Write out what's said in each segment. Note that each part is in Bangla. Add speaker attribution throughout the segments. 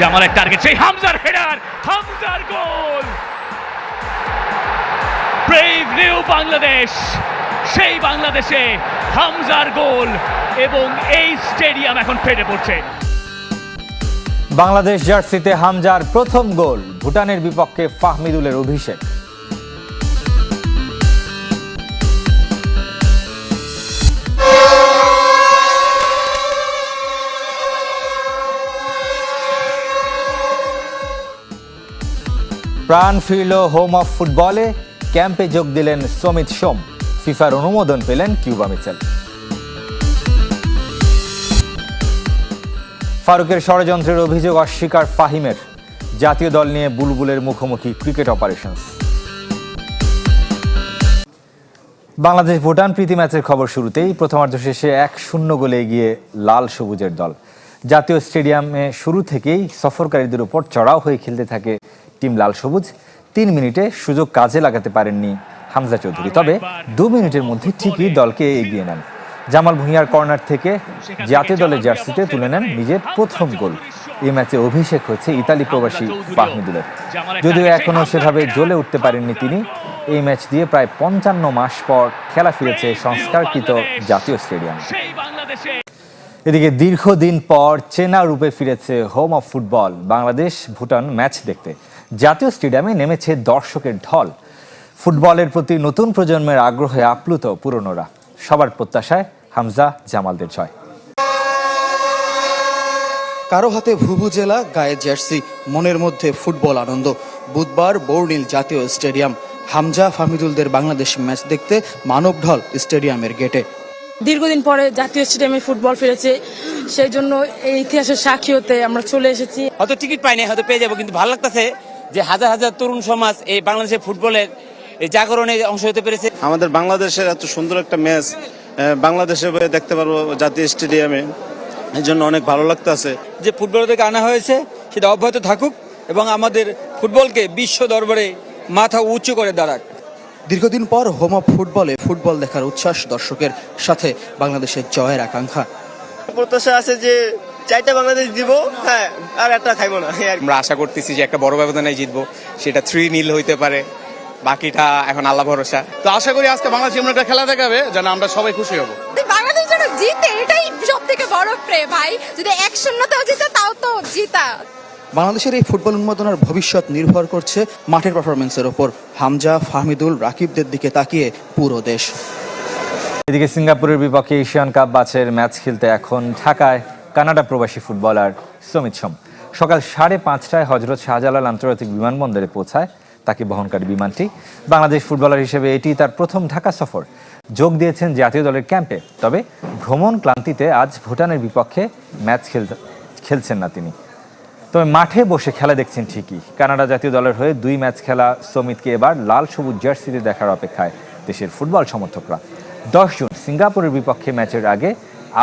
Speaker 1: জামালের টার্গেট সেই হামজার হেডার হামজার গোল ব্রেভ নিউ বাংলাদেশ, সেই বাংলাদেশে হামজার গোল এবং এই স্টেডিয়াম এখন ফেটে পড়ছে।
Speaker 2: বাংলাদেশ জার্সিতে হামজার প্রথম গোল ভুটানের বিপক্ষে ফাহমিদুলের অভিষেক। প্রাণ ফিরল হোম অফ ফুটবলে ক্যাম্পে যোগ দিলেন সমিত সোম। ফিফার অনুমোদন পেলেন কিউবা মিচেল। ফারুকের ষড়যন্ত্রের অভিযোগ অস্বীকার ফাহিমের। জাতীয় দল নিয়ে বুলবুলের মুখোমুখি ক্রিকেট অপারেশনস। বাংলাদেশ ভুটান প্রীতি ম্যাচের খবর শুরুতেই প্রথমার্ধ শেষে এক শূন্য গোলে এগিয়ে লাল সবুজের দল। জাতীয় স্টেডিয়ামে শুরু থেকেই সফরকারীদের উপর চড়াও হয়ে খেলতে থাকে টিম লাল সবুজ তিন মিনিটে সুযোগ কাজে লাগাতে পারেননি হামজা চৌধুরী। তবে দু মিনিটের মধ্যে ঠিকই দলকে এগিয়ে নেন। জামাল ভুঁইয়ার কর্নার থেকে জাতীয় দলের জার্সিতে তুলে নেন নিজের প্রথম গোল। এই ম্যাচে অভিষেক হয়েছে ইতালি প্রবাসী ফাহমিদুলের। যদিও এখনও সেভাবে জ্বলে উঠতে পারেননি তিনি, এই ম্যাচ দিয়ে প্রায় পঞ্চান্ন মাস পর খেলা ফিরেছে সংস্কারকৃত জাতীয় স্টেডিয়াম। এদিকে দীর্ঘদিন পর চেনা রূপে ফিরেছে home of football Bangladesh Bhutan match দেখতে। জাতীয় স্টেডিয়ামে নেমেছে দর্শকের ঢল। ফুটবলের প্রতি নতুন প্রজন্মের আগ্রহে আপ্লুত পুরনোরা। সবার প্রত্যাশায় হামজা জামালদের জয়।
Speaker 3: কারও হাতে ভুভুজেলা গায়ে জার্সি মনের মধ্যে ফুটবল আনন্দ। বুধবার বর্ণিল জাতীয় স্টেডিয়াম। হামজা ফাহমিদুলদের বাংলাদেশ ম্যাচ দেখতে মানব ঢল স্টেডিয়ামের গেটে।
Speaker 4: দীর্ঘদিন পরে জাতীয় স্টেডিয়ামে ফুটবল ফিরেছে। সেই জন্য এই ইতিহাসের সাক্ষী হতে আমরা চলে এসেছি।
Speaker 5: হয়তো টিকিট পাইনি হয়তো পেয়ে যাব কিন্তু ভালো লাগতেছে। যে হাজার হাজার তরুণ সমাজ এই বাংলাদেশের ফুটবলের এই জাগরণে অংশ হতে পেরেছে।
Speaker 6: আমাদের বাংলাদেশের এত সুন্দর একটা ম্যাচ বাংলাদেশে বয়ে দেখতে পারব জাতীয় স্টেডিয়ামে। এই জন্য অনেক ভালো লাগতেছে।
Speaker 7: যে ফুটবলারদেরকে আনা হয়েছে সেটা অব্যাহত থাকুক এবং আমাদের ফুটবলকে বিশ্ব দরবারে মাথা উঁচু করে দাঁড়াক।
Speaker 3: দীর্ঘদিন পর হোম অফ ফুটবলে ফুটবল দেখার উচ্ছ্বাস দর্শকের সাথে বাংলাদেশের জয়ের আকাঙ্ক্ষা।
Speaker 8: প্রত্যাশা আছে যে চারটা বাংলাদেশ দিব হ্যাঁ আর একটা খাইবো না।
Speaker 9: আমরা আশা করতেছি যে একটা বড় ব্যবধানে জিতবো সেটা থ্রি নীল হইতে পারে বাকিটা এখন আল্লাহ ভরসা।
Speaker 6: তো আশা করি আজকে বাংলাদেশ এমন একটা খেলা দেখাবে যেন আমরা সবাই খুশি হব।
Speaker 10: বাংলাদেশ যেন জিতে এটাই সব থেকে বড় প্রে ভাই। যদি এক শূন্যতেও জিতে তাও তো জিতা।
Speaker 3: বাংলাদেশের এই ফুটবল উন্মাদনার ভবিষ্যৎ নির্ভর করছে মাঠের পারফরমেন্সের ওপর। হামজা ফাহমিদুল রাকিবদের দিকে তাকিয়ে পুরো দেশ।
Speaker 2: এদিকে সিঙ্গাপুরের বিপক্ষে এশিয়ান কাপ বাছের ম্যাচ খেলতে এখন ঢাকায়। কানাডা প্রবাসী ফুটবলার সমিত সোম। সকাল সাড়ে পাঁচটায় হজরত শাহজালাল আন্তর্জাতিক বিমানবন্দরে পৌঁছায় তাকে বহনকারী বিমানটি। বাংলাদেশ ফুটবলার হিসেবে এটি তার প্রথম ঢাকা সফর। যোগ দিয়েছেন জাতীয় দলের ক্যাম্পে। তবে ভ্রমণ ক্লান্তিতে আজ ভুটানের বিপক্ষে ম্যাচ খেলতে, খেলছেন না তিনি। তবে মাঠে বসে খেলা দেখছেন ঠিকই। কানাডা জাতীয় দলের হয়ে দুই ম্যাচ খেলা সমিতকে এবার লাল সবুজ জার্সিতে দেখার অপেক্ষায় দেশের ফুটবল সমর্থকরা। দশ জুন সিঙ্গাপুরের বিপক্ষে ম্যাচের আগে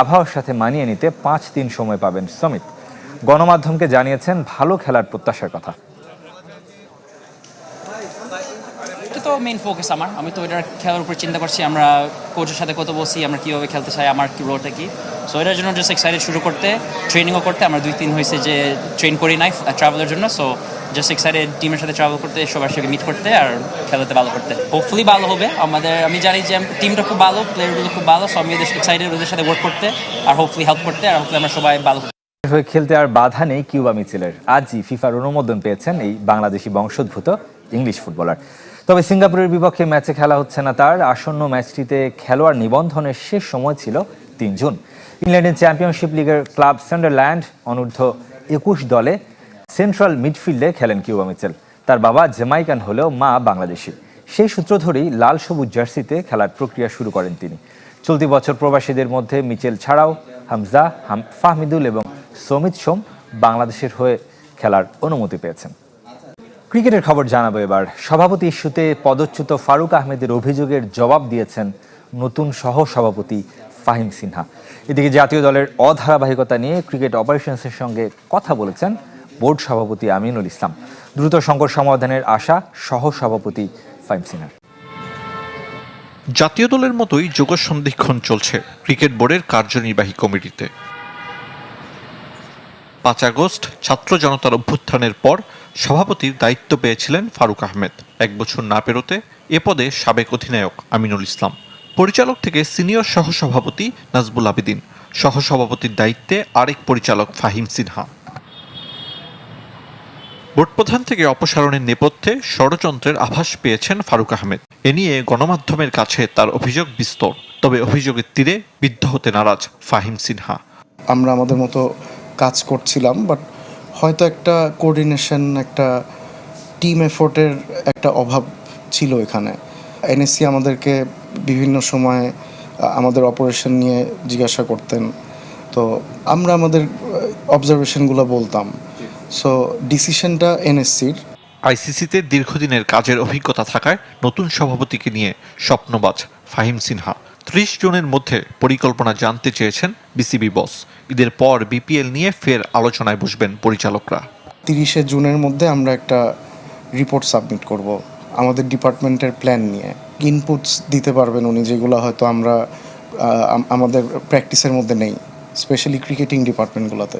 Speaker 2: আবহাওয়ার সাথে মানিয়ে নিতে পাঁচ দিন সময় পাবেন সমিত। গণমাধ্যমকে জানিয়েছেন ভালো খেলার প্রত্যাশার কথা।
Speaker 5: তো মেইন ফোকাস আমার। আমি তো এটার খেলার উপর চিন্তা করছি, আমরা কোচের সাথে কত বসি আমরা কীভাবে খেলতে চাই, আমার কি রোলটা কি? সো এটার জন্য জাস্ট এক্সাইটেড শুরু করতে ট্রেনিংও করতে, আমরা দুই তিন হয়েছে যে ট্রেন করি নাই ট্রাভেলের জন্য। সো জাস্ট এক্সাইটেড টিমের সাথে ট্রাভেল করতে সবার সাথে মিট করতে আর খেলাতে ভালো করতে। হোপফুলি ভালো হবে। আমাদের, আমি জানি যে টিমটা খুব ভালো প্লেয়ারগুলো খুব ভালো সো আমি এক্সাইটেড ওদের সাথে ওয়ার্ক করতে আর হোপফুলি হেল্প করতে আর হোপফুলি আমরা সবাই ভালো
Speaker 2: হয়ে খেলতে আর বাধা নেই কিউবা মিছিলের। আজই ফিফার অনুমোদন পেয়েছেন এই বাংলাদেশি বংশোদ্ভূত ইংলিশ ফুটবলার। তবে সিঙ্গাপুরের বিপক্ষে ম্যাচে খেলা হচ্ছে না তার। আসন্ন ম্যাচটিতে খেলোয়াড় নিবন্ধনের শেষ সময় ছিল তিন জুন। ইংল্যান্ডের চ্যাম্পিয়নশিপ লিগের ক্লাব সান্ডারল্যান্ড অনূর্ধ্ব একুশ দলে সেন্ট্রাল মিডফিল্ডে খেলেন কিউবা মিচেল তার বাবা জ্যামাইকান হলেও মা বাংলাদেশি। সেই সূত্র ধরেই লাল সবুজ জার্সিতে খেলার প্রক্রিয়া শুরু করেন তিনি। চলতি বছর প্রবাসীদের মধ্যে মিচেল ছাড়াও হামজা, হাম ফাহমিদুল এবং সমিত সোম বাংলাদেশের হয়ে খেলার অনুমতি পেয়েছেন। ক্রিকেটের খবর জানাব এবার। সভাপতি ইস্যুতে পদচ্যুত ফারুক আহমেদের অভিযোগের জবাব দিয়েছেন নতুন সহ সভাপতি ফাহিম সিনহা। এদিকে জাতীয় দলের অধারাবাহিকতা নিয়ে ক্রিকেট অপারেশনসের সঙ্গে কথা বলেছেন বোর্ড সভাপতি আমিনুল ইসলাম। দ্রুত সংকট সমাধানের আশা সহ সভাপতি ফাহিম সিনহার
Speaker 11: জাতীয় দলের মতোই যোগ সন্ধিক্ষণ চলছে ক্রিকেট বোর্ডের কার্যনির্বাহী কমিটিতে। পাঁচ আগস্ট ছাত্র জনতার অভ্যুত্থানের পর সভাপতির দায়িত্ব পেয়েছিলেন ফারুক আহমেদ। এক বছর না পেরোতে এ পদে সাবেক অধিনায়ক আমিনুল ইসলাম। পরিচালক থেকে সিনিয়র সহসভাপতি নাজবুল আবেদিন। সহসভাপতির দায়িত্বে আরেক পরিচালক ফাহিম সিনহা। বোর্ড প্রধান থেকে অপসারণের নেপথ্যে ষড়যন্ত্রের আভাস পেয়েছেন ফারুক আহমেদ। এ নিয়ে গণমাধ্যমের কাছে তার অভিযোগ বিস্তর। তবে অভিযোগের তীরে বিদ্ধ হতে নারাজ ফাহিম সিনহা।
Speaker 12: আমরা আমাদের মতো কাজ করছিলাম বাট হয়তো একটা কোঅর্ডিনেশন একটা টিম এফোর্টের একটা অভাব ছিল এখানে। এনএসসি আমাদেরকে বিভিন্ন সময় আমাদের অপারেশন নিয়ে জিজ্ঞাসা করতেন। তো আমরা আমাদের অবজারভেশনগুলো বলতাম। সো ডিসিশনটা এনএসসির
Speaker 11: আইসিসিতে দীর্ঘদিনের কাজের অভিজ্ঞতা থাকায় নতুন সভাপতিকে নিয়ে স্বপ্নবাজ ফাহিম সিনহা। ত্রিশ জনের মধ্যে পরিকল্পনা জানতে চেয়েছেন বিসিবি বস। ঈদের পর বিপিএল নিয়ে ফের আলোচনায় বসবেন পরিচালকরা।
Speaker 12: তিরিশে জুনের মধ্যে আমরা একটা রিপোর্ট সাবমিট করব আমাদের ডিপার্টমেন্টের প্ল্যান নিয়ে। ইনপুটস দিতে পারবেন উনি যেগুলো হয়তো আমরা আমাদের প্র্যাকটিসের মধ্যে নেই স্পেশালি ক্রিকেটিং ডিপার্টমেন্টগুলোতে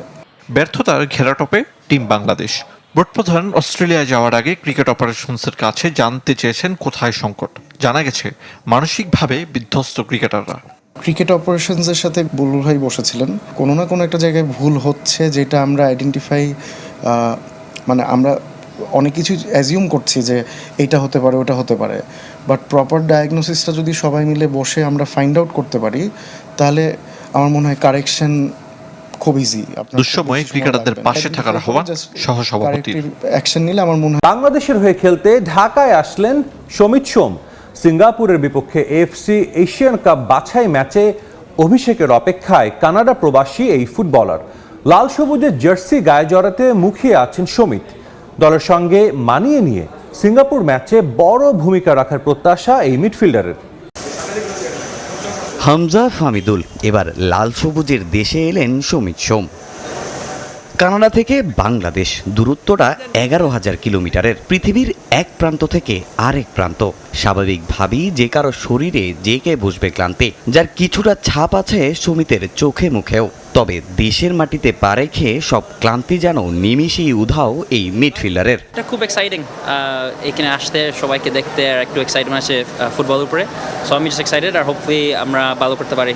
Speaker 11: ব্যর্থতার ঘেরাটপে টিম বাংলাদেশ। বোর্ড প্রধান অস্ট্রেলিয়ায় যাওয়ার আগে ক্রিকেট অপারেশনসের কাছে জানতে চেয়েছেন কোথায় সংকট। জানা গেছে, মানসিকভাবে বিধ্বস্ত ক্রিকেটাররা।
Speaker 12: ক্রিকেট অপারেশনসের সাথে বুলুল ভাই বসেছিলেন। কোনো না কোনো একটা জায়গায় ভুল হচ্ছে যেটা আমরা আইডেন্টিফাই মানে আমরা অনেক কিছু অ্যাজিউম করছি যে এইটা হতে পারে, ওটা হতে পারে। বাট প্রপার ডায়াগনোসিসটা যদি সবাই মিলে বসে আমরা ফাইন্ড আউট করতে পারি, তাহলে আমার মনে হয় কারেকশন খুব ইজি
Speaker 11: দুঃসময়ে ক্রিকেটারদের পাশে থাকার আহ্বান সহসভাপতির।
Speaker 12: অ্যাকশন নিলে আমার মনে হয়
Speaker 13: বাংলাদেশের হয়ে খেলতে ঢাকায় আসলেন সমিত সোম। সিঙ্গাপুরের বিপক্ষে এফসি এশিয়ান কাপ বাছাই ম্যাচে অভিষেকের অপেক্ষায় কানাডা প্রবাসী এই ফুটবলার। লাল সবুজের জার্সি গায়ে জড়াতে মুখিয়ে আছেন সমিত। দলের সঙ্গে মানিয়ে নিয়ে সিঙ্গাপুর ম্যাচে বড় ভূমিকা রাখার প্রত্যাশা এই মিডফিল্ডারের।
Speaker 14: হামজা ফামিদুল এবার লাল সবুজের দেশে এলেন সমিত সোম। কানাডা থেকে বাংলাদেশ, দূরত্বটা এগারো হাজার কিলোমিটারের, পৃথিবীর এক প্রান্ত থেকে আরেক প্রান্ত। স্বাভাবিকভাবেই যে কারও শরীরে জেকে বসবে ক্লান্তি যার কিছুটা ছাপ আছে সমিতের চোখে মুখেও। তবে দেশের মাটিতে পা রেখে সব ক্লান্তি যেন নিমিষেই উধাও এই মিডফিল্ডারের।
Speaker 5: এটা খুব এক্সাইটিং এখানে আসতে সবাইকে দেখতে আর একটু এক্সাইটমেন্ট আছে ফুটবল উপরে। সো আমি জাস্ট এক্সাইটেড আর হোপফুলি আমরা ভালো করতে পারি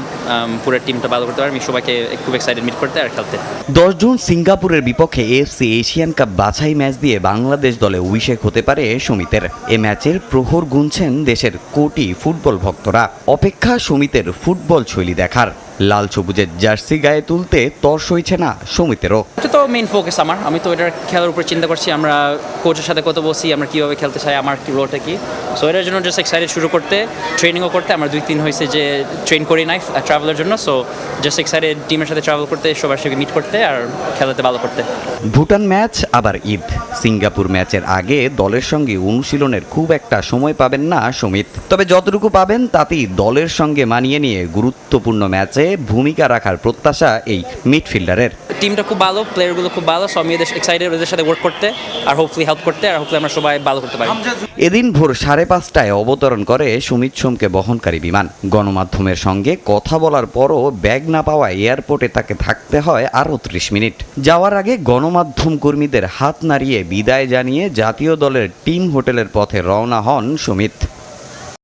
Speaker 5: পুরো টিমটা ভালো করতে পারি আমি সবাইকে খুব এক্সাইটেড মিট করতে আর খেলতে
Speaker 14: দশ জুন সিঙ্গাপুরের বিপক্ষে এফসি এশিয়ান কাপ বাছাই ম্যাচ দিয়ে বাংলাদেশ দলে অভিষেক হতে পারে সমিতের। এ ম্যাচের প্রহর গুনছেন দেশের কোটি ফুটবল ভক্তরা। অপেক্ষা সমিতের ফুটবল শৈলী দেখার। লাল সবুজের জার্সি গায়ে তুলতে তর সইছে না সমিতেরও।
Speaker 5: এটা তো মেইন ফোকাস আমার। আমি তো এটার খেলার উপর চিন্তা করছি আমরা কোচের সাথে কত বসি আমরা কীভাবে খেলতে চাই আমার কি রোলটা কি? সো এটার জন্য জাস্ট এক্সাইটেড শুরু করতে ট্রেনিংও করতে আমার দুই তিন হয়েছে যে ট্রেন করি নাই ট্রাভেলের জন্য। সো জাস্ট এক্সাইটেড টিমের সাথে ট্রাভেল করতে সবার সঙ্গে মিট করতে আর খেলাতে ভালো করতে।
Speaker 14: ভুটান ম্যাচ আবার ঈদ। সিঙ্গাপুর ম্যাচের আগে দলের সঙ্গে অনুশীলনের খুব একটা সময় পাবেন না সমিত। তবে যতটুকু পাবেন তাতেই দলের সঙ্গে মানিয়ে নিয়ে গুরুত্বপূর্ণ ম্যাচে ভূমিকা রাখার প্রত্যাশা এই মিডফিল্ডারের।
Speaker 5: টিমটা খুব ভালো প্লেয়ারগুলো খুব ভালো সো আমি এদের এক্সাইটেড ওদের সাথে ওয়ার্ক করতে আর হোপফুলি হেল্প করতে আর হোপফুলি আমরা সবাই ভালো করতে পারি।
Speaker 14: এদিন ভোর সাড়ে পাঁচটায় অবতরণ করে সুমিত সোমকে বহনকারী বিমান। গণমাধ্যমের সঙ্গে কথা বলার পরও ব্যাগ না পাওয়া এয়ারপোর্টে তাকে থাকতে হয় আরও ত্রিশ মিনিট। যাওয়ার আগে গণমাধ্যম কর্মীদের হাত নাড়িয়ে বিদায় জানিয়ে জাতীয় দলের টিম হোটেলের পথে রওনা হন সুমিত।